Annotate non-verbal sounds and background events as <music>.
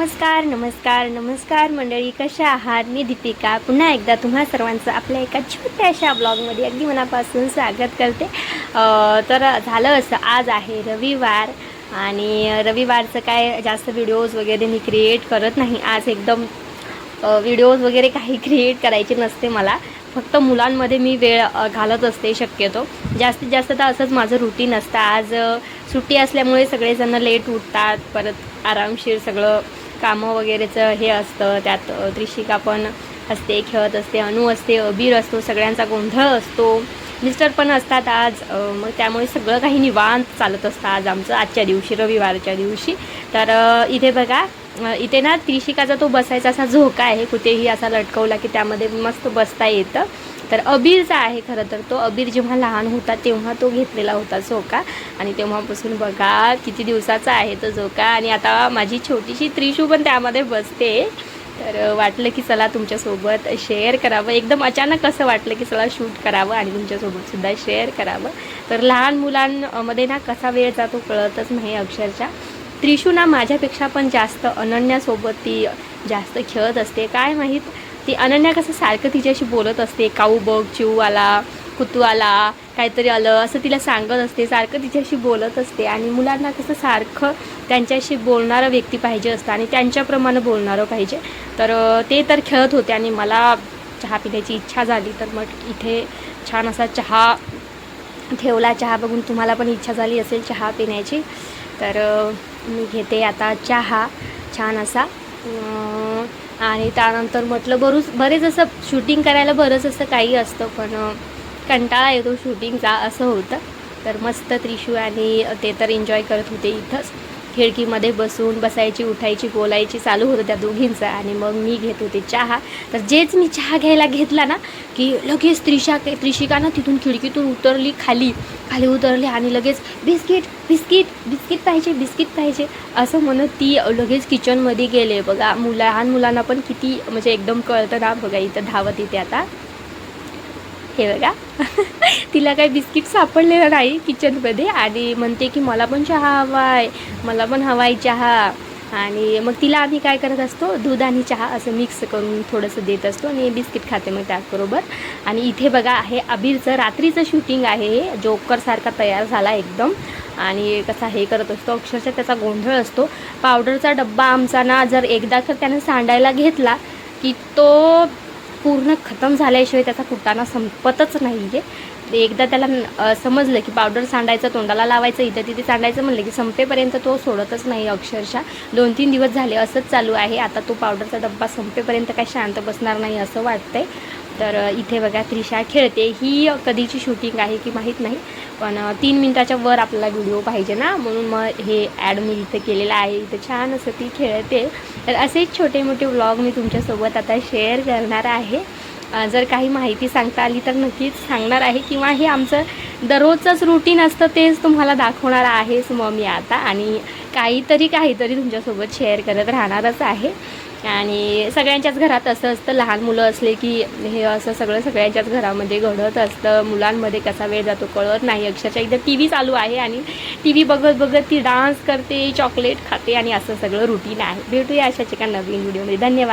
नमस्कार नमस्कार नमस्कार मंडळी कशा आहात? मी दीपिका. पुन्हा एकदा तुम्हा सर्वांचं आपल्या एका छोट्याशा ब्लॉगमध्ये अगदी मनापासून स्वागत करते. तर झालं असं आज आहे रविवार आणि रविवारचं काय जास्त व्हिडिओज वगैरे मी क्रिएट करत नाही. आज एकदम व्हिडिओज वगैरे काही क्रिएट करायचे नसते मला. फक्त मुलांमध्ये मी वेळ घालत असते शक्यतो. जास्तीत जास्त तर असंच माझं रुटीन असतं. आज सुट्टी असल्यामुळे सगळेजण लेट उठतात. परत आरामशीर सगळं कामं वगैरेचं हे असतं. त्यात त्रिशिका पण असते खेळत असते अनु असते अबीर असतो सगळ्यांचा गोंधळ असतो. मिस्टर पण असतात आज मग त्यामुळे सगळं काही निवांत चालत असतं आज आमचं. आजच्या दिवशी रविवारच्या दिवशी. तर इथे बघा इथे ना त्रिशिकाचा तो बसायचा असा झोका आहे. कुठेही असा लटकवला की त्यामध्ये मस्त बसता येतं. तर अबीरचा आहे खरं तर तो अबीर जेव्हा लहान होता तेव्हा तो घेतलेला होता झोका. आणि तेव्हापासून बघा किती दिवसाचा आहे तो झोका. आणि आता माझी छोटीशी त्रिशू पण त्यामध्ये बसते. तर वाटलं की चला तुमच्यासोबत शेअर करावं. एकदम अचानक असं वाटलं की चला शूट करावं आणि तुमच्यासोबतसुद्धा शेअर करावं. तर लहान मुलांमध्ये ना कसा वेळ जातो कळतच नाही अक्षरशः. त्रिशू ना माझ्यापेक्षा पण जास्त अनन्यासोबत ती जास्त खेळत असते. काय माहीत? ती अनन्या कसं सारखं तिच्याशी बोलत असते काऊ बघ चिऊ आला कुतू आला काहीतरी आलं असं तिला सांगत असते सारखं तिच्याशी बोलत असते आणि मुलांना कसं सारखं त्यांच्याशी बोलणारं व्यक्ती पाहिजे असतं आणि त्यांच्याप्रमाणे बोलणारं पाहिजे. तर ते तर खेळत होते आणि मला चहा पिण्याची इच्छा झाली तर मग इथे छान असा चहा ठेवला. चहा बघून तुम्हाला पण इच्छा झाली असेल चहा पिण्याची. तर मी घेते आता चहा छान असा. आणि त्यानंतर म्हटलं बरूच बरेच असं शूटिंग करायला बरंच असं काही असतं पण कंटाळा येतो शूटिंगचा असं होतं. तर मस्त त्रिशू आणि ते तर एन्जॉय करत होते इथंच. खिडकीमध्ये बसून बसायची उठायची बोलायची चालू होतं त्या दोघींचं. आणि मग मी घेत होते चहा. तर जेच मी चहा घ्यायला घेतला ना की लगेच त्रिशा त्रिशिका ना तिथून खिडकीतून उतरली खाली. खाली उतरली आणि लगेच बिस्किट बिस्किट बिस्किट पाहिजे बिस्किट पाहिजे. असं म्हणत ती लगेच किचनमध्ये गेले. बघा मुला लहान मुलांना पण किती म्हणजे एकदम कळतं ना बघा इथं धावत येते आता. हे बघा. <laughs> तिला काही बिस्किट सापडलेलं नाही किचनमध्ये आणि म्हणते की मला पण चहा हवा आहे मला पण हवा आहे चहा. आणि मग तिला आम्ही काय करत असतो दूध आणि चहा असं मिक्स करून थोडंसं देत असतो आणि बिस्किट खाते मग त्याचबरोबर. आणि इथे बघा हे अबीरचं रात्रीचं शूटिंग आहे. हे जोकरसारखा तयार झाला एकदम. आणि कसा हे करत असतो अक्षरशः त्याचा गोंधळ असतो. पावडरचा डब्बा आमचा ना जर एकदा तर त्याने सांडायला घेतला की तो पूर्ण खतम झाल्याशिवाय त्याचा कुटाणा संपतच नाही आहे एकदा त्याला समजलं की पावडर सांडायचं तोंडाला लावायचं इथं तिथे सांडायचं म्हणलं की संपेपर्यंत तो सोडतच नाही अक्षरशः. दोन तीन दिवस झाले असंच चालू आहे. आता तो पावडरचा डब्बा संपेपर्यंत काय शांत बसणार नाही असं वाटतंय. तर इथे बघा त्रिशा खेळते. ही कधीची शूटिंग आहे की माहीत नाही पण तीन मिनटाच्या वर आपल्याला व्हिडिओ पाहिजे ना. म्हणून मग हे ॲड मी इथं केलेलं आहे. इथं छान असं ती खेळते. तर असेच छोटे मोठे व्लॉग मी तुमच्यासोबत आता शेअर करणार आहे. जर काही माहिती सांगता आली तर नक्कीच सांगणार आहे. किंवा हे आमचं दररोजचंच रुटीन असतं तेच तुम्हाला दाखवणार आहेच मग मी आता. आणि काहीतरी काहीतरी तुमच्यासोबत शेअर करत राहणारच आहे. आणि सगळ्यांच्याच घरात असं असतं लहान मुलं असले की हे असं सगळं सगळ्यांच्याच घरामध्ये घडत असतं. मुलांमध्ये कसा वेळ जातो कळत नाही. अक्षरशः एकदा टी व्ही चालू आहे आणि टी व्ही बघत बघत ती डान्स करते चॉकलेट खाते आणि असं सगळं रुटीन आहे. भेटूया अशाच एका नवीन व्हिडिओमध्ये धन्यवाद.